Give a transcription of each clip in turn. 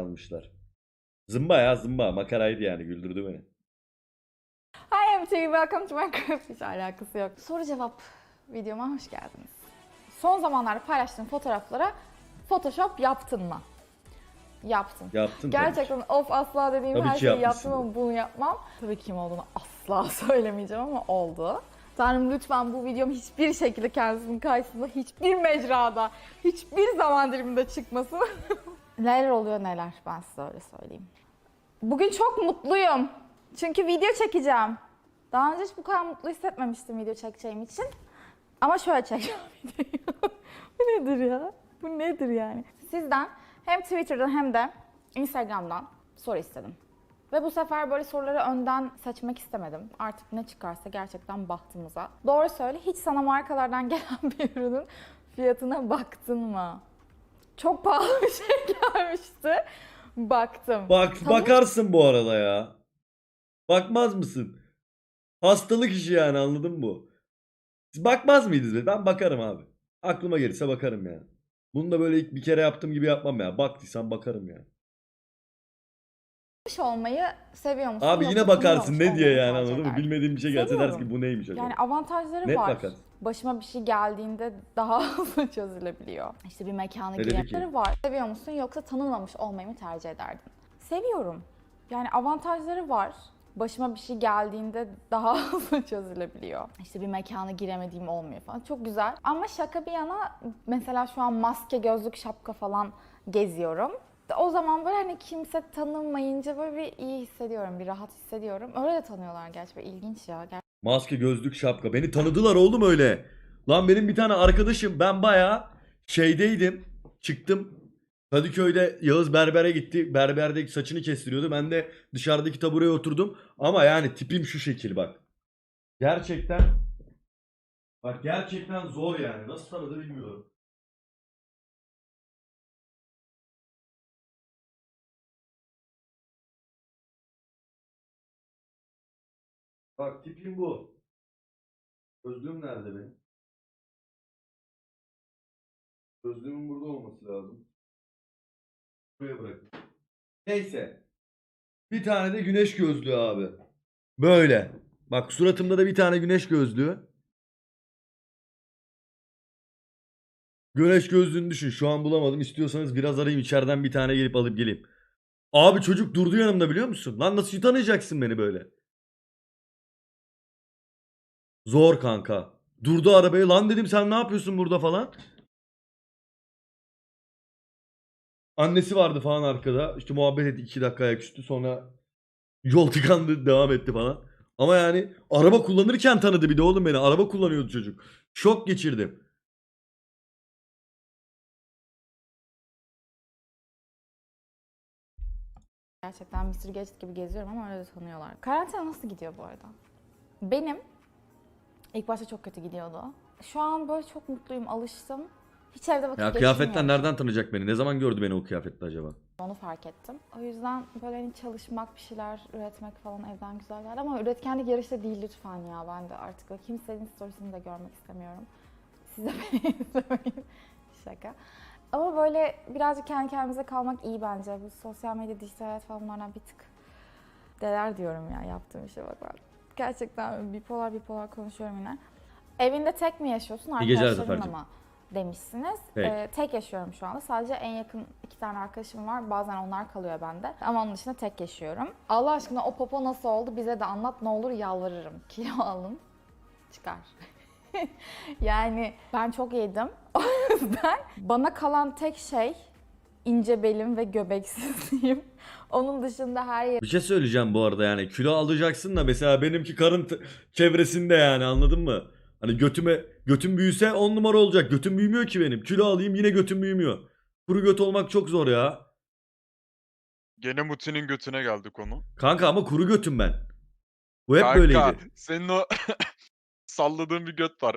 kalmışlar. Zımba ya zımba. Makaraydı yani güldürdü beni. Hi MTV, welcome to Minecraft. Hiç alakası yok. Soru cevap videoma hoş geldiniz. Son zamanlarda paylaştığım fotoğraflara Photoshop yaptın mı? Yaptım. Yaptın. Gerçekten of asla dediğim Tabii her ki şeyi yaptım yapmışsındır. ama bunu yapmam. Tabii kim olduğunu asla söylemeyeceğim ama oldu. Tanrım lütfen bu videom hiçbir şekilde kendisinin karşısında hiçbir mecrada, hiçbir zaman diliminde çıkmasın. neler oluyor neler ben size öyle söyleyeyim. Bugün çok mutluyum. Çünkü video çekeceğim. Daha önce hiç bu kadar mutlu hissetmemiştim video çekeceğim için. Ama şöyle çekeceğim videoyu. bu nedir ya? Bu nedir yani? Sizden hem Twitter'dan hem de Instagram'dan soru istedim. Ve bu sefer böyle soruları önden seçmek istemedim. Artık ne çıkarsa gerçekten bahtımıza. Doğru söyle hiç sana markalardan gelen bir ürünün fiyatına baktın mı? Çok pahalı bir şey gelmişti. Baktım. Bak Tamam. bakarsın bu arada ya. Bakmaz mısın? Hastalık işi yani anladın mı bu? Siz bakmaz mıydınız? be? Ben bakarım abi. Aklıma gelirse bakarım yani. Bunu da böyle ilk bir kere yaptığım gibi yapmam ya. Baktıysam bakarım yani. Olmayı seviyor musun? Abi yoksa yine bakarsın ne diye olmayı yani tercih anladın mı? Bilmediğim bir şey gelse dersin Seviyorum. ki bu neymiş acaba? Yani avantajları Net var. bakarsın. Başıma bir şey geldiğinde daha hızlı çözülebiliyor. İşte bir mekana Ne dedi ki? girenleri var. Seviyor musun yoksa tanınmamış olmayı mı tercih ederdin? Seviyorum. Yani avantajları var. Başıma bir şey geldiğinde daha hızlı çözülebiliyor. İşte bir mekana giremediğim olmuyor falan. Çok güzel. Ama şaka bir yana mesela şu an maske, gözlük, şapka falan geziyorum. O zaman böyle hani kimse tanınmayınca böyle bir iyi hissediyorum, bir rahat hissediyorum. Öyle de tanıyorlar gerçi. Böyle ilginç ya. Maske, gözlük, şapka. Beni tanıdılar oğlum öyle. Lan benim bir tane arkadaşım ben bayağı şeydeydim. Çıktım. Kadıköy'de Yağız berbere gitti. Berberde saçını kestiriyordu. Ben de dışarıdaki tabureye oturdum. Ama yani tipim şu şekil bak. Gerçekten Bak gerçekten zor yani. Nasıl tanıdı bilmiyorum. Bak tipim bu. Gözlüğüm nerede benim? Gözlüğümün burada olması lazım. Buraya bırak. Neyse. Bir tane de güneş gözlüğü abi. Böyle. Bak suratımda da bir tane güneş gözlüğü. Güneş gözlüğünü düşün. Şu an bulamadım. İstiyorsanız biraz arayayım içeriden bir tane gelip alıp geleyim. Abi çocuk durdu yanımda biliyor musun? Lan nasıl tanıyacaksın beni böyle? Zor kanka. Durdu arabayı. Lan dedim sen ne yapıyorsun burada falan. Annesi vardı falan arkada. İşte muhabbet ettik 2 dakika ayaküstü. Sonra yol tıkandı devam etti falan. Ama yani araba kullanırken tanıdı bir de oğlum beni. Araba kullanıyordu çocuk. Şok geçirdim. Gerçekten Mr. Gadget gibi geziyorum ama öyle de tanıyorlar. Karantina nasıl gidiyor bu arada? Benim ilk başta çok kötü gidiyordu. Şu an böyle çok mutluyum, alıştım. Hiç evde vakit Ya kıyafetten geçirmiyorum. nereden tanıyacak beni? Ne zaman gördü beni o kıyafette acaba? Onu fark ettim. O yüzden böyle hani çalışmak, bir şeyler üretmek falan evden güzel geldi. Ama üretkenlik yarışta değil lütfen ya. Ben de artık kimsenin storiesini de görmek istemiyorum. Siz de beni izlemeyin. Şaka. Ama böyle birazcık kendi kendimize kalmak iyi bence. Bu sosyal medya, dijital hayat falan bunlardan bir tık deler diyorum ya yaptığım işe bak ben. Gerçekten bipolar bipolar konuşuyorum yine. Evinde tek mi yaşıyorsun İyi geceler arkadaşlarınla Zafer'cim. mı demişsiniz. Tek. Ee, tek yaşıyorum şu anda. Sadece en yakın iki tane arkadaşım var. Bazen onlar kalıyor bende. Ama onun dışında tek yaşıyorum. Allah aşkına o popo nasıl oldu bize de anlat ne olur yalvarırım. Kilo alın çıkar. yani ben çok yedim. O yüzden bana kalan tek şey ince belim ve göbeksizliğim. Onun dışında her yer Bir şey söyleyeceğim bu arada yani kilo alacaksın da mesela benimki karın t- çevresinde yani anladın mı? Hani götüme götüm büyüse 10 numara olacak. Götüm büyümüyor ki benim. Kilo alayım yine götüm büyümüyor. Kuru göt olmak çok zor ya. Gene Muti'nin götüne geldi konu. Kanka ama kuru götüm ben. Bu hep Kanka, böyleydi. senin o salladığın bir göt var.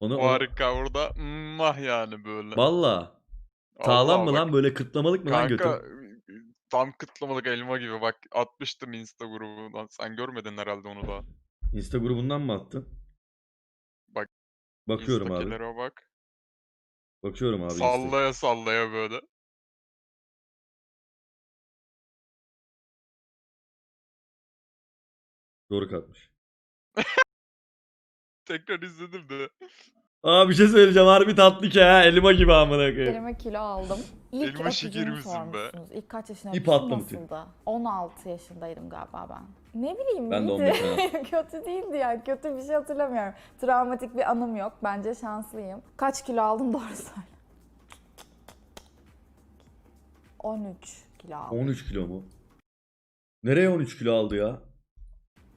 Onu, O onu... harika orada. Mah yani böyle. Valla. Sağlam mı lan böyle kıtlamalık mı lan Kanka tam kıtlamalık elma gibi bak atmıştım Insta grubundan. Sen görmedin herhalde onu da. Insta grubundan mı attın? Bak. Bakıyorum abi. Bak. Bakıyorum abi. Insta- Sallaya sallaya böyle. Doğru katmış. Tekrar izledim de. Aa bir şey söyleyeceğim harbi tatlı ki ha elma gibi amına koyayım. Elime kilo aldım. İlk Elma öpücüğümü misin be? sormuşsunuz. İlk kaç yaşına İp mı tüy? nasıldı? 16 yaşındaydım galiba ben. Ne bileyim Ben de. 15 Kötü değildi yani. Kötü bir şey hatırlamıyorum. Travmatik bir anım yok. Bence şanslıyım. Kaç kilo aldım doğru söyle. 13 kilo aldım. 13 kilo mu? Nereye 13 kilo aldı ya?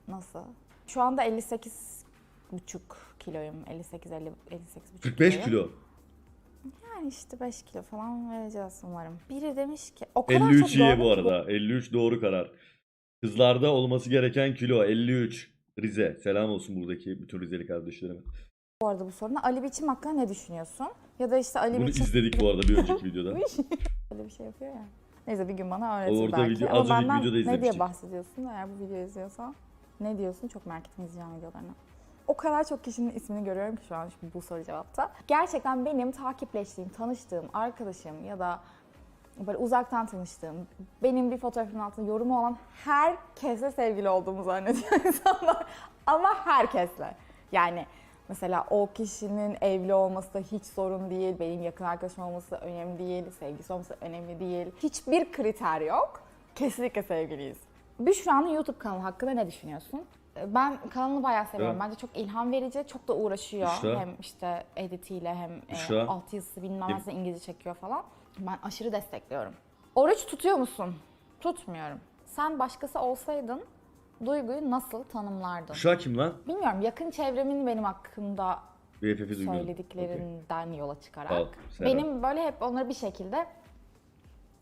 Nasıl? Şu anda 58 buçuk kiloyum. 58 50 58 buçuk 45 kilo. Yani işte 5 kilo falan vereceğiz umarım. Biri demiş ki o kadar 53 çok iyi gördüm bu ki arada. 53 doğru karar. Kızlarda olması gereken kilo 53. Rize. Selam olsun buradaki bütün Rizeli kardeşlerime. bu arada bu soruna. Ali Biçim hakkında ne düşünüyorsun? Ya da işte Ali Bunu Biçim izledik bu arada bir önceki videoda. böyle bir şey yapıyor ya. Neyse bir gün bana öğretir Orada belki. video- Ama az önceki benden videoda ne diye izlemiştik. bahsediyorsun eğer bu videoyu izliyorsan? Ne diyorsun? Çok merak ettim izleyeceğim videolarını. O kadar çok kişinin ismini görüyorum ki şu an bu soru cevapta. Gerçekten benim takipleştiğim, tanıştığım arkadaşım ya da böyle uzaktan tanıştığım, benim bir fotoğrafımın altında yorumu olan herkese sevgili olduğumu zannediyor insanlar. Ama herkesle. Yani mesela o kişinin evli olması da hiç sorun değil, benim yakın arkadaşım olması da önemli değil, sevgisi olması önemli değil. Hiçbir kriter yok. Kesinlikle sevgiliyiz. Büşra'nın YouTube kanalı hakkında ne düşünüyorsun? Ben kanalını bayağı seviyorum. Evet. Bence çok ilham verici, çok da uğraşıyor. Büşra. Hem işte editiyle hem e, Büşra. altyazısı bilmem nasıl İngilizce çekiyor falan. Ben aşırı destekliyorum. Oruç tutuyor musun? Tutmuyorum. Sen başkası olsaydın duyguyu nasıl tanımlardın? Uşağı kim lan? Bilmiyorum yakın çevremin benim hakkımda BFF'i duymuyorum. Söylediklerinden yola çıkarak. Al, Serap. benim böyle hep onlara bir şekilde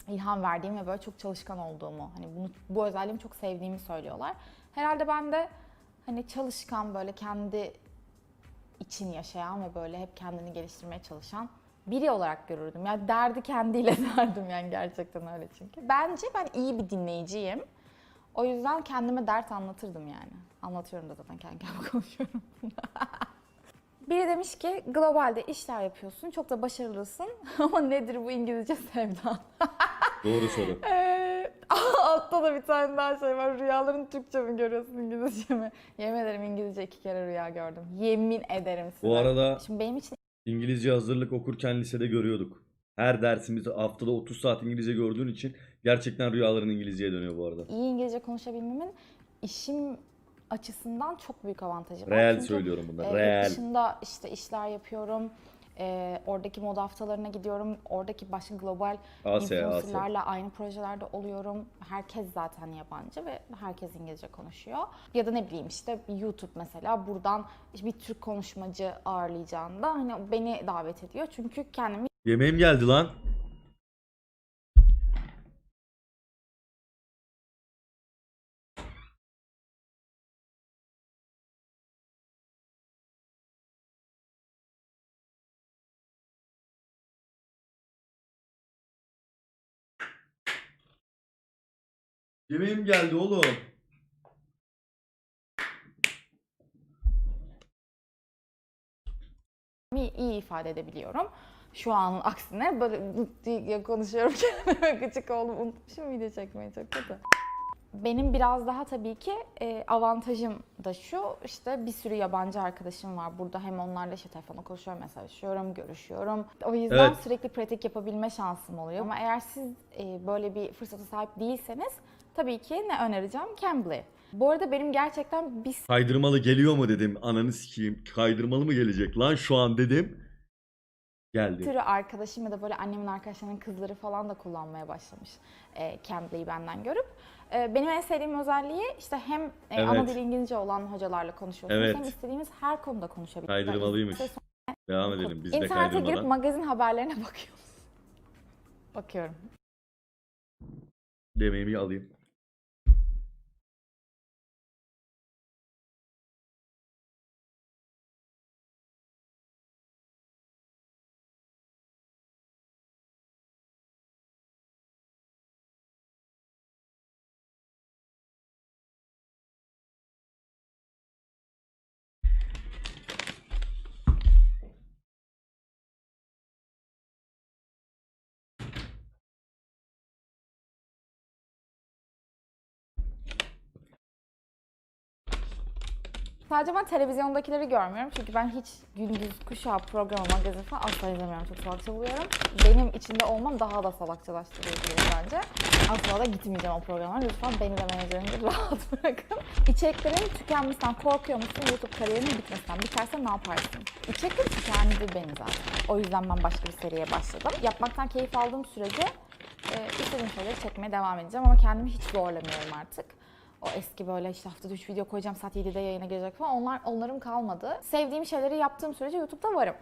ilham verdiğim ve böyle çok çalışkan olduğumu, hani bunu bu özelliğimi çok sevdiğimi söylüyorlar. Herhalde ben de hani çalışkan böyle kendi için yaşayan ve böyle hep kendini geliştirmeye çalışan biri olarak görürdüm. Yani derdi kendiyle derdim yani gerçekten öyle çünkü. Bence ben iyi bir dinleyiciyim. O yüzden kendime dert anlatırdım yani. Anlatıyorum da zaten kendi kendime konuşuyorum. Biri demiş ki globalde işler yapıyorsun, çok da başarılısın ama nedir bu İngilizce sevdan? Doğru soru. Ee, altta da bir tane daha şey var. Rüyaların Türkçe mi görüyorsun İngilizce mi? Yemin ederim İngilizce iki kere rüya gördüm. Yemin ederim size. Bu arada Şimdi benim için İngilizce hazırlık okurken lisede görüyorduk. Her dersimiz haftada 30 saat İngilizce gördüğün için gerçekten rüyaların İngilizceye dönüyor bu arada. iyi İngilizce konuşabilmemin işim açısından çok büyük avantajı var. Real Çünkü, söylüyorum bunlar. e, Real. Dışında işte işler yapıyorum. E, oradaki moda haftalarına gidiyorum. Oradaki başka global Asya, influencerlarla aynı projelerde oluyorum. Herkes zaten yabancı ve herkes İngilizce konuşuyor. Ya da ne bileyim işte YouTube mesela buradan bir Türk konuşmacı ağırlayacağında hani beni davet ediyor. Çünkü kendimi Yemeğim geldi lan. Yemeğim geldi oğlum. iyi ifade edebiliyorum. Şu anın aksine böyle diye konuşuyorum kendime gıcık oldum. Unutmuşum video çekmeyi çok kötü. Benim biraz daha tabii ki e, avantajım da şu işte bir sürü yabancı arkadaşım var burada hem onlarla işte telefonla konuşuyorum, mesajlaşıyorum, görüşüyorum. O yüzden Evet. sürekli pratik yapabilme şansım oluyor. Ama eğer siz e, böyle bir fırsata sahip değilseniz tabii ki ne önereceğim? Cambly. Bu arada benim gerçekten bir Kaydırmalı geliyor mu dedim. Ananı sikeyim. Kaydırmalı mı gelecek lan şu an dedim. Geldi. sürü arkadaşım ya da böyle annemin arkadaşlarının kızları falan da kullanmaya başlamış e, Cambly'i benden görüp. E, benim en sevdiğim özelliği işte hem e, Evet. ana dili İngilizce olan hocalarla konuşuyorsunuz Evet. hem istediğiniz her konuda konuşabilirsiniz. Kaydırmalıymış. Size Devam edelim biz de İnternete girip kaydırmadan. magazin haberlerine bakıyoruz. Bakıyorum. Yemeğimi alayım. Sadece ben televizyondakileri görmüyorum çünkü ben hiç gündüz kuşağı programı, magazin falan asla izlemiyorum. Çok salakça buluyorum. Benim içinde olmam daha da salakçalaştırıyor bence. Asla da gitmeyeceğim o programa. Lütfen beni de menajerimi rahat bırakın. İçeriklerin tükenmesinden korkuyor musun? YouTube kariyerinin bitmesinden. Biterse ne yaparsın? İçerikler tükendi beni zaten. O yüzden ben başka bir seriye başladım. Yapmaktan keyif aldığım sürece e, istediğim şeyleri çekmeye devam edeceğim ama kendimi hiç zorlamıyorum artık. O eski böyle işte haftada 3 video koyacağım saat 7'de yayına gelecek falan onlar onlarım kalmadı. Sevdiğim şeyleri yaptığım sürece YouTube'da varım.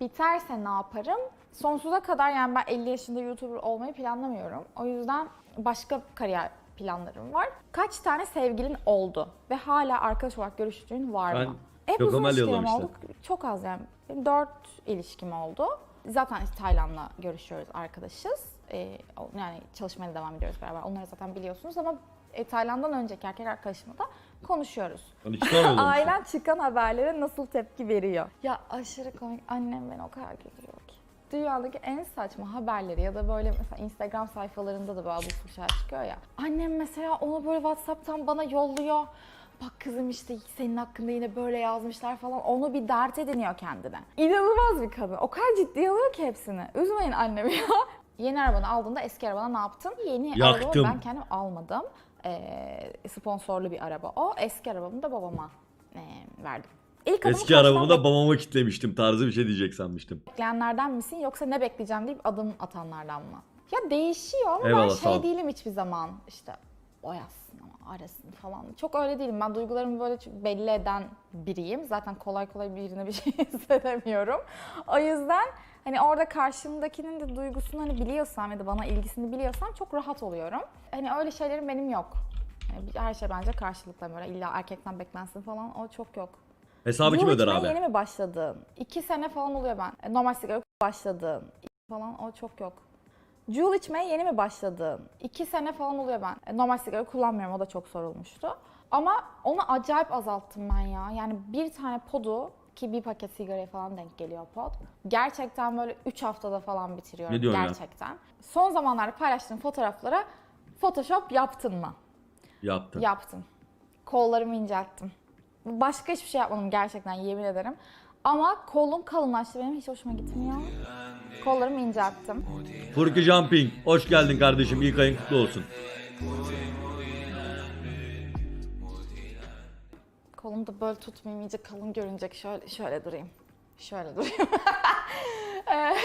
Biterse ne yaparım? Sonsuza kadar yani ben 50 yaşında YouTuber olmayı planlamıyorum. O yüzden başka kariyer planlarım var. Kaç tane sevgilin oldu ve hala arkadaş olarak görüştüğün var Ben mı? Hep çok uzun ilişkilerim oldu. Çok az yani. Benim 4 ilişkim oldu. Zaten işte Tayland'la görüşüyoruz, arkadaşız. Ee, yani çalışmaya da devam ediyoruz beraber. Onları zaten biliyorsunuz ama e, Tayland'dan önceki erkek arkadaşımla da konuşuyoruz. Hani iki tane yollamışlar. Ailen çıkan haberlere nasıl tepki veriyor? Ya aşırı komik. Annem beni o kadar güldürüyor ki. Dünyadaki en saçma haberleri ya da böyle mesela Instagram sayfalarında da subuk şeyler çıkıyor ya. Annem mesela onu böyle Whatsapp'tan bana yolluyor. Bak kızım işte senin hakkında yine böyle yazmışlar falan. Onu bir dert ediniyor kendine. İnanılmaz bir kadın. O kadar ciddiye alıyor ki hepsini. Üzmeyin annemi ya. Yeni arabanı aldığında eski arabana ne yaptın? Yeni Yaktım. arabamı ben kendim almadım. Ee, sponsorlu bir araba o. Eski arabamı da babama e, verdim. İlk Eski arabamı da babama kitlemiştim tarzı bir şey diyecek sanmıştım. bekleyenlerden misin yoksa ne bekleyeceğim deyip adım atanlardan mı? Ya değişiyor ama ben Eyvallah, sağ ol. şey değilim hiçbir zaman. İşte o yazsın ama arasın falan. Çok öyle değilim. Ben duygularımı böyle çok belli eden biriyim. Zaten kolay kolay birine bir şey hissedemiyorum. O yüzden hani orada karşımdakinin de duygusunu hani biliyorsam ya da bana ilgisini biliyorsam çok rahat oluyorum. Hani öyle şeylerim benim yok. Yani her şey bence karşılıklı böyle illa erkekten beklensin falan o çok yok. Hesabı kim öder içmeye abi? yeni mi başladın? İki sene falan oluyor ben. E, Normal sigara başladın falan o çok yok. Juul içmeye yeni mi başladın? İki sene falan oluyor ben. E, Normal sigara kullanmıyorum o da çok sorulmuştu. Ama onu acayip azalttım ben ya. Yani bir tane podu ki bir paket sigaraya falan denk geliyor pod. Gerçekten böyle 3 haftada falan bitiriyorum. Ne diyorsun ya? gerçekten. Son zamanlarda paylaştığım fotoğraflara Photoshop yaptın mı? Yaptım. Yaptım. Kollarımı incelttim. Başka hiçbir şey yapmadım gerçekten yemin ederim. Ama kolum kalınlaştı benim hiç hoşuma gitmiyor. Kollarımı incelttim. Furki Jumping. Hoş geldin kardeşim. İlk ayın kutlu olsun. Kolumu da böyle tutmayayım iyice kalın görünecek. Şöyle şöyle durayım. Şöyle durayım. Ee,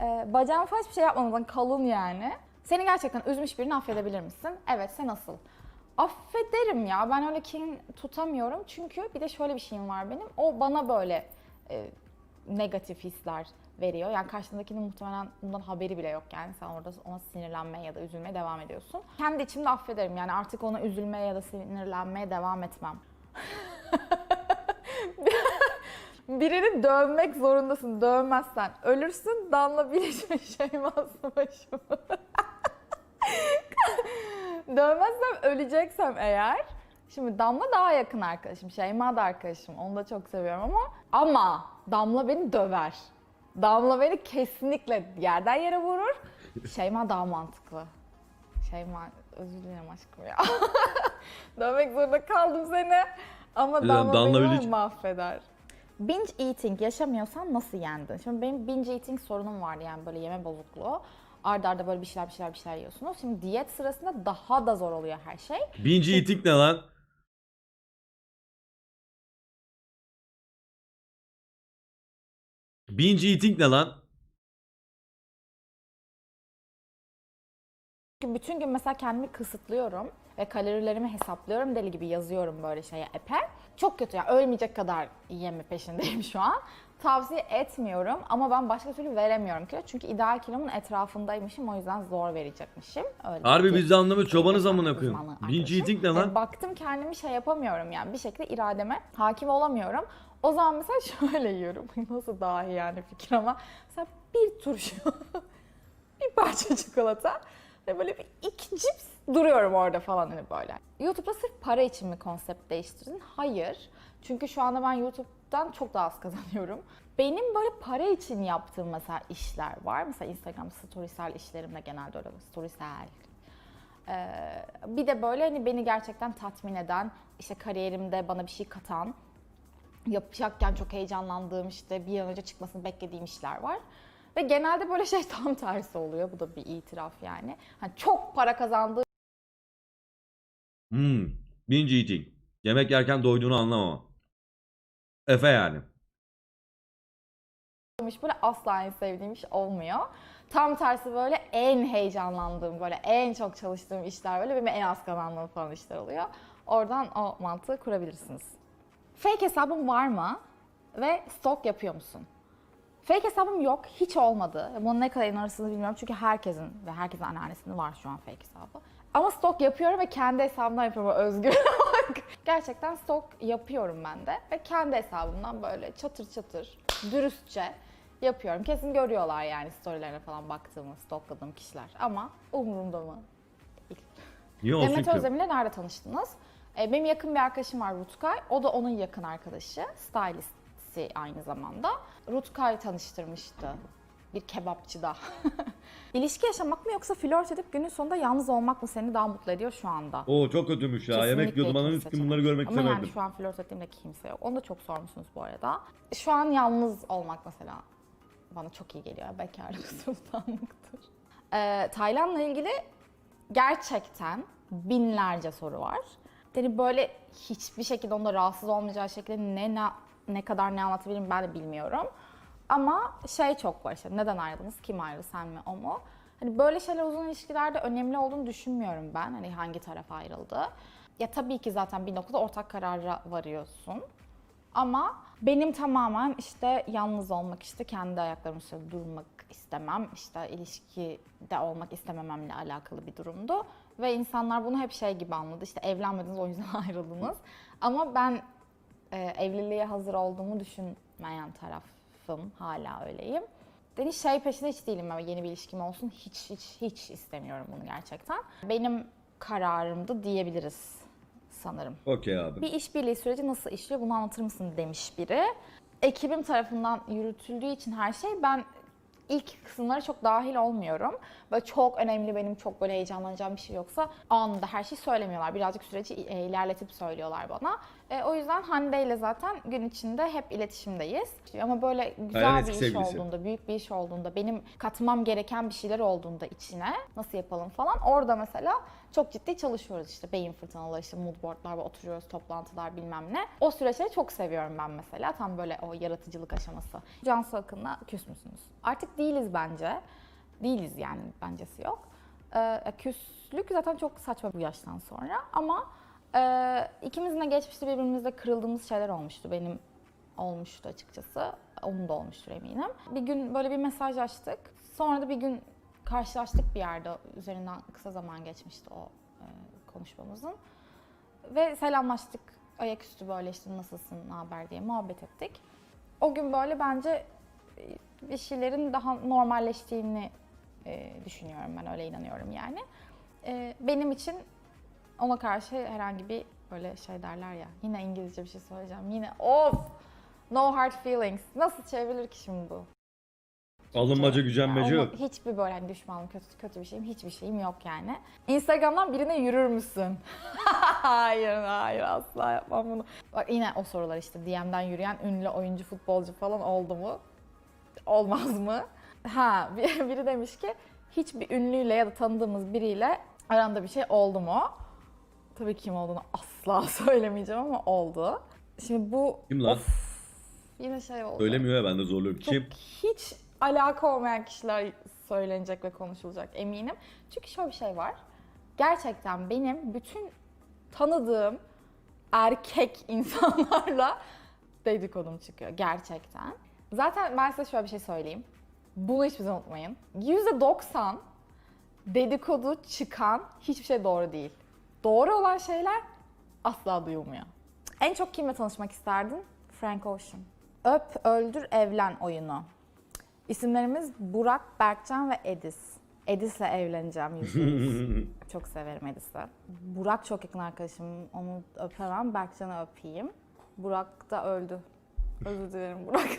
e, bacağım falan hiçbir şey yapmadan kalın yani. Seni gerçekten üzmüş birini affedebilir misin? Evet, sen nasıl? Affederim ya. Ben öyle kin tutamıyorum. Çünkü bir de şöyle bir şeyim var benim. O bana böyle e, negatif hisler veriyor. Yani karşındakinin muhtemelen bundan haberi bile yok yani. Sen orada ona sinirlenmeye ya da üzülmeye devam ediyorsun. Kendi içimde affederim. Yani artık ona üzülmeye ya da sinirlenmeye devam etmem. Birini dövmek zorundasın. Dövmezsen ölürsün. Damla bilişme şeyması başıma. Dövmezsem öleceksem eğer. Şimdi Damla daha yakın arkadaşım. Şeyma da arkadaşım. Onu da çok seviyorum ama ama Damla beni döver. Damla beni kesinlikle yerden yere vurur. Şeyma daha mantıklı. Şeyma özür dilerim aşkım ya. Dövmek zorunda kaldım seni. Ama? Damla, Damla beni Bilic- mahveder. Binge eating yaşamıyorsan nasıl yendin? Şimdi benim binge eating sorunum vardı yani böyle yeme bozukluğu. Arda arda böyle bir şeyler bir şeyler bir şeyler yiyorsunuz. Şimdi diyet sırasında daha da zor oluyor her şey. Binge eating ne lan? Binge eating ne lan? Çünkü bütün gün mesela kendimi kısıtlıyorum ve kalorilerimi hesaplıyorum. Deli gibi yazıyorum böyle şeye epe. Çok kötü yani ölmeyecek kadar yeme peşindeyim şu an. Tavsiye etmiyorum ama ben başka türlü veremiyorum kilo. Çünkü ideal kilomun etrafındaymışım o yüzden zor verecekmişim. Öyle Harbi biz de anlamıyoruz. Çobanız amına koyayım. arkadaşım. eating ne Yani lan? baktım kendimi şey yapamıyorum yani bir şekilde irademe hakim olamıyorum. O zaman mesela şöyle yiyorum. Nasıl dahi yani fikir ama. Mesela bir turşu, bir parça çikolata ve böyle bir iki cips duruyorum orada falan hani böyle. YouTube'da sırf para için mi konsept değiştirdin? Hayır. Çünkü şu anda ben YouTube'dan çok daha az kazanıyorum. Benim böyle para için yaptığım mesela işler var. Mesela Instagram storiesel işlerimde genelde öyle storiesel ee, bir de böyle hani beni gerçekten tatmin eden, işte kariyerimde bana bir şey katan yapacakken çok heyecanlandığım işte bir an önce çıkmasını beklediğim işler var. Ve genelde böyle şey tam tersi oluyor. Bu da bir itiraf yani. Hani çok para kazandığım Hmm. Binge eating. Yemek yerken doyduğunu anlamama. Efe yani. böyle asla en sevdiğim iş olmuyor. Tam tersi böyle en heyecanlandığım, böyle en çok çalıştığım işler böyle benim en az kazandığım falan işler oluyor. Oradan o mantığı kurabilirsiniz. Fake hesabın var mı? Ve stok yapıyor musun? Fake hesabım yok, hiç olmadı. Bunun ne kadar inanırsınız bilmiyorum çünkü herkesin ve herkesin anneannesinin var şu an fake hesabı. Ama stok yapıyorum ve kendi hesabımdan yapıyorum özgür olarak. Gerçekten stok yapıyorum ben de ve kendi hesabımdan böyle çatır çatır, dürüstçe yapıyorum. Kesin görüyorlar yani storylerine falan baktığımı, stokladığım kişiler. Ama umurumda mı? Niye olsun Demet? Özdemir'le nerede tanıştınız? Ee, benim yakın bir arkadaşım var Rutkay. O da onun yakın arkadaşı. Stylist'i aynı zamanda. Rutkay tanıştırmıştı. Bir kebapçıda. İlişki yaşamak mı yoksa flört edip günün sonunda yalnız olmak mı seni daha mutlu ediyor şu anda? Oo çok kötüymüş ya. Yemek Kesinlikle yiyordum ananı ikinci sikim bunları görmek. Ama istemedim. yani şu an flört ettiğimde kimse yok. Onu da çok sormuşsunuz bu arada. Şu an yalnız olmak mesela bana çok iyi geliyor. Bekarlık sultanlıktır. Ee, Tayland'la ilgili gerçekten binlerce soru var. Yani böyle hiçbir şekilde onda rahatsız olmayacağı şekilde ne ne, ne kadar ne anlatabilirim ben de bilmiyorum. Ama şey çok var işte neden ayrıldınız, kim ayrıldı, sen mi, o mu? Hani böyle şeyler uzun ilişkilerde önemli olduğunu düşünmüyorum ben. Hani hangi taraf ayrıldı. Ya tabii ki zaten bir noktada ortak karara varıyorsun. Ama benim tamamen işte yalnız olmak, işte kendi ayaklarımın üstünde durmak istemem, işte ilişkide olmak istemememle alakalı bir durumdu. Ve insanlar bunu hep şey gibi anladı, işte evlenmediniz o yüzden ayrıldınız. Ama ben e, evliliğe hazır olduğumu düşünmeyen tarafım, hala öyleyim. Yani şey peşinde hiç değilim ama yeni bir ilişkim olsun, hiç hiç hiç istemiyorum bunu gerçekten. Benim kararımdı diyebiliriz sanırım. Okey abi. Bir işbirliği süreci nasıl işliyor bunu anlatır mısın demiş biri. Ekibim tarafından yürütüldüğü için her şey ben ilk kısımlara çok dahil olmuyorum. Böyle çok önemli benim çok böyle heyecanlanacağım bir şey yoksa anında her şeyi söylemiyorlar. Birazcık süreci e, ilerletip söylüyorlar bana. E, o yüzden Hande ile zaten gün içinde hep iletişimdeyiz. Ama böyle güzel Aynen, bir iş sevgilisi. olduğunda, büyük bir iş olduğunda, benim katmam gereken bir şeyler olduğunda içine nasıl yapalım falan. Orada mesela çok ciddi çalışıyoruz işte beyin fırtınaları, işte mood boardlar, oturuyoruz, toplantılar bilmem ne. O süreçleri çok seviyorum ben mesela. Tam böyle o yaratıcılık aşaması. Cansu Akın'la küs müsünüz? Artık değiliz bence. Değiliz yani bencesi yok. Ee, küslük zaten çok saçma bu yaştan sonra ama e, ikimizin de geçmişte birbirimizle kırıldığımız şeyler olmuştu. Benim olmuştu açıkçası. Onun da olmuştur eminim. Bir gün böyle bir mesaj açtık. Sonra da bir gün karşılaştık bir yerde. Üzerinden kısa zaman geçmişti o e, konuşmamızın. Ve selamlaştık. Ayaküstü böyle işte nasılsın, ne haber diye muhabbet ettik. O gün böyle bence e, bir şeylerin daha normalleştiğini e, düşünüyorum ben öyle inanıyorum yani. E, benim için ona karşı herhangi bir böyle şey derler ya yine İngilizce bir şey söyleyeceğim yine of no hard feelings nasıl çevrilir ki şimdi bu? Alınmaca gücenmece yok. Hiçbir böyle hani düşmanım, kötü, kötü bir şeyim, hiçbir şeyim yok yani. Instagram'dan birine yürür müsün? hayır, hayır asla yapmam bunu. Bak yine o sorular işte DM'den yürüyen ünlü oyuncu, futbolcu falan oldu mu? Olmaz mı? Ha, bir- biri demiş ki hiçbir ünlüyle ya da tanıdığımız biriyle aranda bir şey oldu mu? Tabii kim olduğunu asla söylemeyeceğim ama oldu. Şimdi bu Kim lan? Of, yine şey oldu. Söylemiyor ya ben de zorluyorum. Çok Kim? hiç alaka olmayan kişiler söylenecek ve konuşulacak eminim. Çünkü şöyle bir şey var. Gerçekten benim bütün tanıdığım erkek insanlarla dedikodum çıkıyor gerçekten. Zaten ben size şöyle bir şey söyleyeyim. Bunu hiçbir zaman unutmayın. %90 dedikodu çıkan hiçbir şey doğru değil. Doğru olan şeyler asla duyulmuyor. En çok kimle tanışmak isterdin? Frank Ocean. Öp, öldür, evlen oyunu. İsimlerimiz Burak, Berkcan ve Edis. Edis'le evleneceğim yüzde yüz. Çok severim Edis'i. Burak çok yakın arkadaşım. Onu öpemem. Berkcan'ı öpeyim. Burak da öldü. Özür dilerim Burak.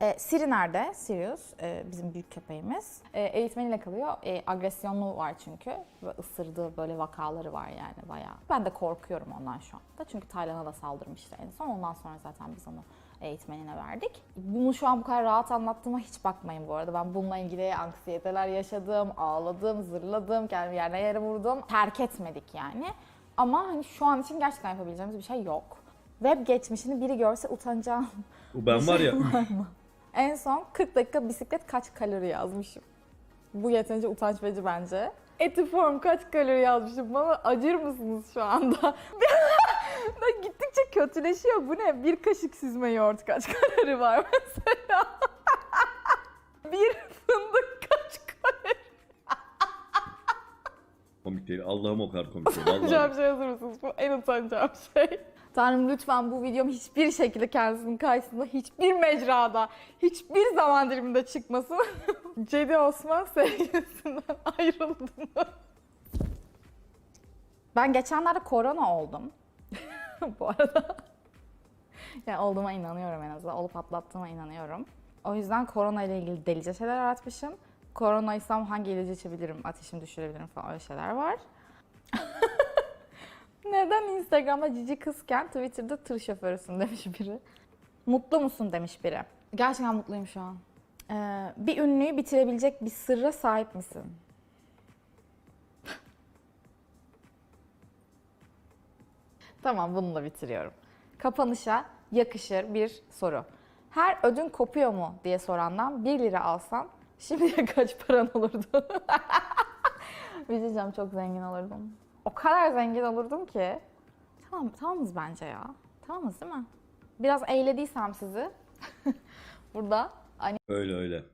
E, Siri nerede? Sirius e, bizim büyük köpeğimiz. E, eğitmeniyle kalıyor. E, agresyonlu var çünkü. Ve ısırdığı böyle vakaları var yani bayağı. Ben de korkuyorum ondan şu anda. Çünkü Taylan'a da saldırmıştı en son. Ondan sonra zaten biz onu eğitmenine verdik. Bunu şu an bu kadar rahat anlattığıma hiç bakmayın bu arada. Ben bununla ilgili anksiyeteler yaşadım, ağladım, zırladım, kendimi yerine yere vurdum. Terk etmedik yani. Ama hani şu an için gerçekten yapabileceğimiz bir şey yok. Web geçmişini biri görse utanacağım. Ben var ya. En son 40 dakika bisiklet kaç kalori yazmışım. Bu yeterince utanç verici bence. Eti form kaç kalori yazmışım. Bana acır mısınız şu anda? Kötüleşiyor. Bu ne? Bir kaşık süzme yoğurt kaç kalori var mesela? bir fındık kaç kalori? komik değil. Allah'ım o kadar komik değil. Utanacağım şey hazır mısınız? Bu en utanacağım şey. Tanrım lütfen bu videom hiçbir şekilde kendisinin karşısında hiçbir mecrada, hiçbir zaman diliminde çıkmasın. Cedi Osman sevgilisinden ayrıldı mı? Ben geçenlerde korona oldum. bu arada. yani olduğuma inanıyorum en azından. Olup atlattığıma inanıyorum. O yüzden korona ile ilgili delice şeyler aratmışım. Koronaysam hangi ilacı içebilirim, ateşimi düşürebilirim falan öyle şeyler var. Neden Instagram'da cici kızken Twitter'da tır şoförüsün demiş biri. Mutlu musun demiş biri. Gerçekten mutluyum şu an. Ee, bir ünlüyü bitirebilecek bir sırra sahip misin? Tamam bununla bitiriyorum. Kapanışa yakışır bir soru. Her ödün kopuyor mu diye sorandan 1 lira alsan şimdiye kaç paran olurdu? Bir çok zengin olurdum. O kadar zengin olurdum ki. Tamam, tamamız bence ya. Tamamız değil mi? Biraz eğlediysem sizi burada Öyle öyle.